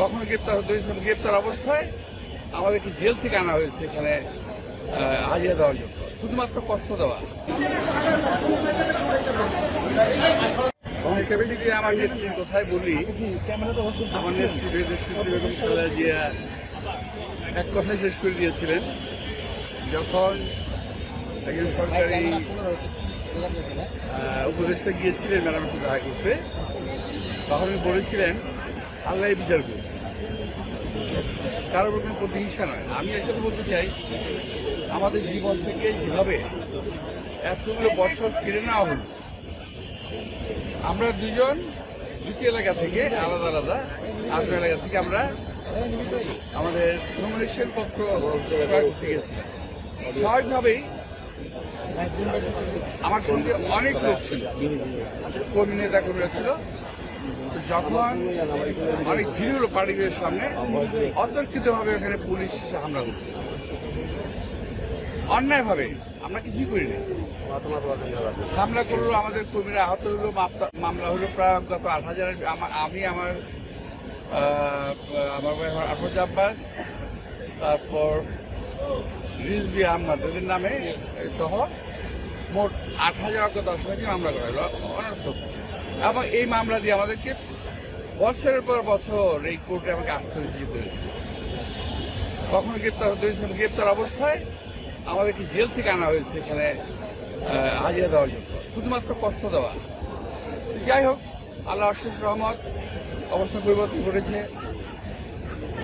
কখনো গ্রেপ্তার হয়েছে, গ্রেপ্তার অবস্থায় আমাদেরকে জেল থেকে আনা হয়েছে এখানে হাজিরা দেওয়ার জন্য। শুধুমাত্র কষ্ট দেওয়া। আমার বলি? এক শেষ করে যখন সরকারি উপদেষ্টা গিয়েছিলেন ম্যাডামের সাথে দেখা করতে তখন বলেছিলেন আল্লাহ বিচার করবে কারোর কোনো প্রতিহিংসা নয়। আমি একজন বলতে চাই, আমাদের জীবন থেকে যেভাবে এতগুলো বছর কেড়ে নেওয়া হলো, আমরা দুজন দুটি এলাকা থেকে আলাদা আলাদা আট এলাকা থেকে আমরা আমাদের নমিনেশন পত্র গেছিলাম স্বাভাবিকভাবেই আমার সঙ্গে অনেক লোক ছিল, কর্মী নেতা কর্মীরা ছিল। যখন ভিড় হলো পার্টিদের সামনে, অতর্কিতভাবে ওখানে পুলিশ এসে হামলা করছে। অন্যায়ভাবে আমরা কিছুই করি না হামলা করল আমাদের কর্মীরা আহত হলো মামলা হলো প্রায় গত আট হাজারের আমা- আমি, আমার আমার ভাই আফরোজ আব্বাস, তারপর রিজবি আহমদ, এদের নামে সহ মোট আট হাজার অজ্ঞ দশ হাজার মামলা করা হলো। অনর্থক। এবং এই মামলা দিয়ে আমাদেরকে বছরের পর বছর এই কোর্টে আমাকে আসতে হয়েছে। কখনো গ্রেপ্তার হতে হয়েছে গ্রেপ্তার অবস্থায় আমাদেরকে জেল থেকে আনা হয়েছে এখানে হাজিরা দেওয়ার জন্য। শুধুমাত্র কষ্ট দেওয়া। যাই হোক আল্লাহ অশেষ রহমত, অবস্থা পরিবর্তন ঘটেছে।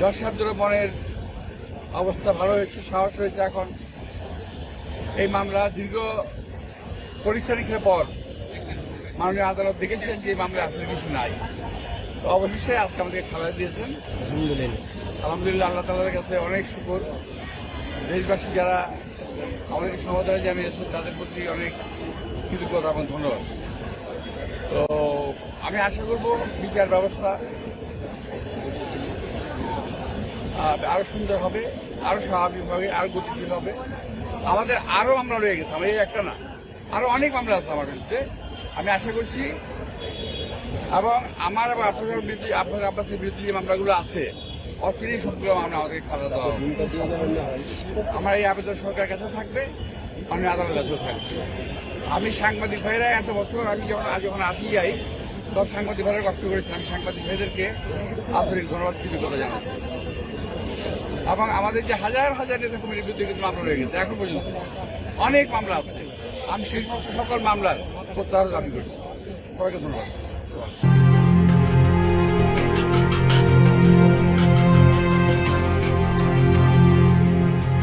যশ মনের অবস্থা ভালো হয়েছে, সাহস হয়েছে এখন। এই মামলা দীর্ঘ পরীক্ষা নিরীক্ষার পর মাননীয় আদালত দেখেছেন যে মামলায় আসলে কিছু নাই। তো অবশেষে আজকে আমাদেরকে খালায় দিয়েছেন। আলহামদুলিল্লাহ। আল্লাহ তালার কাছে অনেক শুকর। দেশবাসী যারা আমাদেরকে সমাধান জানিয়েছেন তাদের প্রতি অনেক কৃতজ্ঞতা এবং ধন্যবাদ। তো আমি আশা করব বিচার ব্যবস্থা আহ, আরও সুন্দর হবে আরও স্বাভাবিক হবে আরও গতিশীল হবে। আমাদের আরও মামলা রয়ে গেছে আমার এই একটা না। আরও অনেক মামলা আছে আমার বিরুদ্ধে আমি আশা করছি এবং আমার আপনার বিরুদ্ধে আপনার আব্বাসের বিরুদ্ধে যে মামলাগুলো আছে অচিরেই সবগুলো মামলা আমাদের খালা দেওয়া আমার এই আবেদন সরকারের কাছে থাকবে, আমি আদালতের কাছেও থাকবে। আমি সাংবাদিক ভাইরা, এত বছর আমি যখন যখন আসি যাই তখন সাংবাদিক ভাইরা কষ্ট করেছেন। আমি সাংবাদিক ভাইদেরকে আন্তরিক ধন্যবাদ, কৃতজ্ঞতা জানাচ্ছি এবং আমাদের যে হাজার হাজার নেতা কমিটির বিরুদ্ধে কিন্তু মামলা রয়ে গেছে, এখন পর্যন্ত। অনেক মামলা আছে। আমি সেই সমস্ত সকল মামলার প্রত্যাহার দাবি করছি সবাইকে ধন্যবাদ।